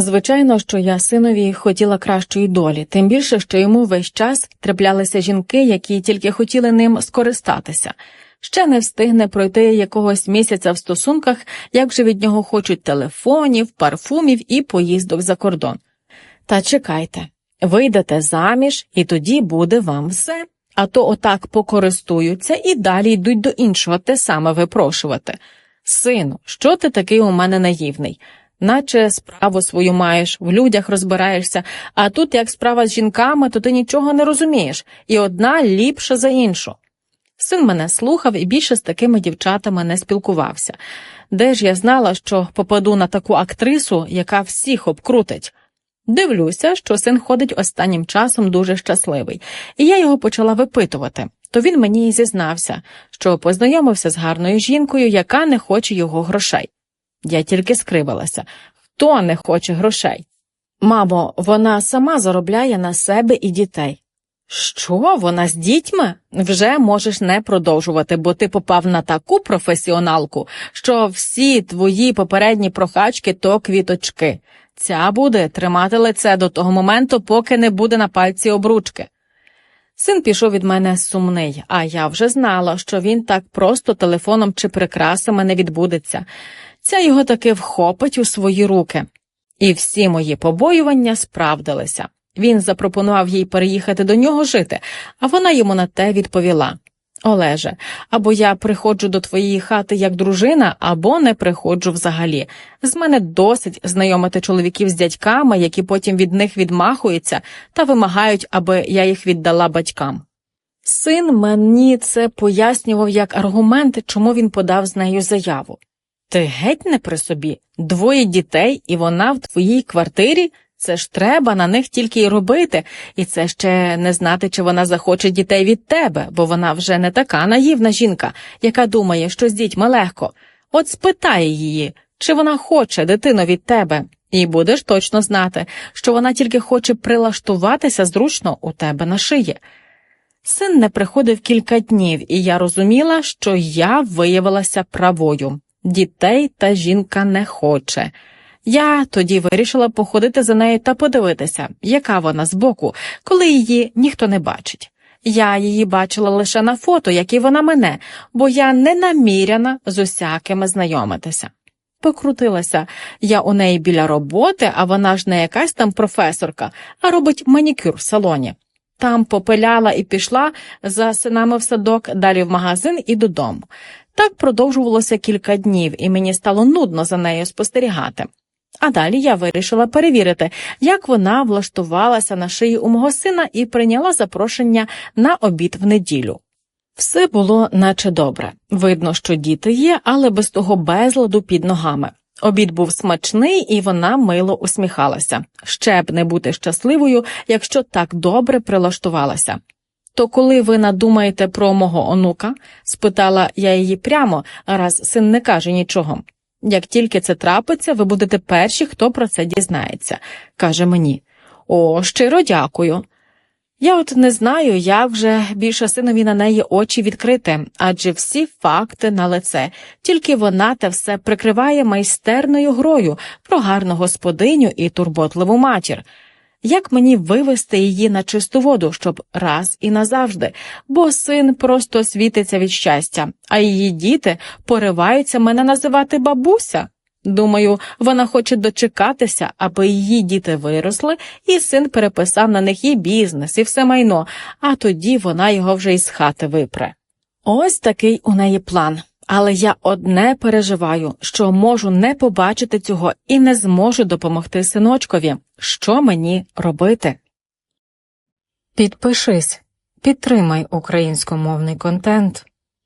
Звичайно, що я синові хотіла кращої долі, тим більше, що йому весь час траплялися жінки, які тільки хотіли ним скористатися. Ще не встигне пройти якогось місяця в стосунках, як вже від нього хочуть телефонів, парфумів і поїздок за кордон. Та чекайте, вийдете заміж, і тоді буде вам все. А то отак покористуються і далі йдуть до іншого те саме випрошувати. Сину, що ти такий у мене наївний? Наче справу свою маєш, в людях розбираєшся, а тут, як справа з жінками, то ти нічого не розумієш, і одна ліпша за іншу. Син мене слухав і більше з такими дівчатами не спілкувався. Де ж я знала, що попаду на таку актрису, яка всіх обкрутить? Дивлюся, що син ходить останнім часом дуже щасливий, і я його почала випитувати. То він мені і зізнався, що познайомився з гарною жінкою, яка не хоче його грошей. Я тільки скривилася. Хто не хоче грошей? Мамо, вона сама заробляє на себе і дітей. Що, вона з дітьми? Вже можеш не продовжувати, бо ти попав на таку професіоналку, що всі твої попередні прохачки то квіточки. Ця буде тримати лице до того моменту, поки не буде на пальці обручки. Син пішов від мене сумний, а я вже знала, що він так просто телефоном чи прикрасами не відбудеться. Ця його таки вхопить у свої руки. І всі мої побоювання справдилися. Він запропонував їй переїхати до нього жити, а вона йому на те відповіла Олеже, або я приходжу до твоєї хати як дружина, або не приходжу взагалі. З мене досить знайомити чоловіків з дядьками, які потім від них відмахуються та вимагають, аби я їх віддала батькам. Син мені це пояснював як аргумент, чому він подав з нею заяву. Ти геть не при собі, двоє дітей, і вона в твоїй квартирі. Це ж треба на них тільки й робити, і це ще не знати, чи вона захоче дітей від тебе, бо вона вже не така наївна жінка, яка думає, що з дітьми легко. От спитай її, чи вона хоче дитину від тебе, і будеш точно знати, що вона тільки хоче прилаштуватися зручно у тебе на шиї. Син не приходив кілька днів, і я розуміла, що я виявилася правою. Дітей та жінка не хоче. Я тоді вирішила походити за нею та подивитися, яка вона збоку, коли її ніхто не бачить. Я її бачила лише на фото, як і вона мене, бо я не наміряна з усякими знайомитися. Покрутилася я у неї біля роботи, а вона ж не якась там професорка, а робить манікюр в салоні. Там попиляла і пішла за синами в садок, далі в магазин і додому. Так продовжувалося кілька днів, і мені стало нудно за нею спостерігати. А далі я вирішила перевірити, як вона влаштувалася на шиї у мого сина і прийняла запрошення на обід в неділю. Все було наче добре. Видно, що діти є, але без того безладу під ногами. Обід був смачний, і вона мило усміхалася. Ще б не бути щасливою, якщо так добре прилаштувалася. То коли ви надумаєте про мого онука? спитала я її прямо, раз син не каже нічого. Як тільки це трапиться, ви будете перші, хто про це дізнається, каже мені. О, щиро дякую. Я от не знаю, як вже більше синові на неї очі відкрити, адже всі факти на лице, тільки вона те все прикриває майстерною грою про гарну господиню і турботливу матір. Як мені вивести її на чисту воду, щоб раз і назавжди, бо син просто світиться від щастя, а її діти пориваються мене називати бабуся. Думаю, вона хоче дочекатися, аби її діти виросли, і син переписав на них і бізнес, і все майно, а тоді вона його вже із хати випре. Ось такий у неї план. Але я одне переживаю, що можу не побачити цього і не зможу допомогти синочкові. Що мені робити? Підпишись, підтримай українськомовний контент.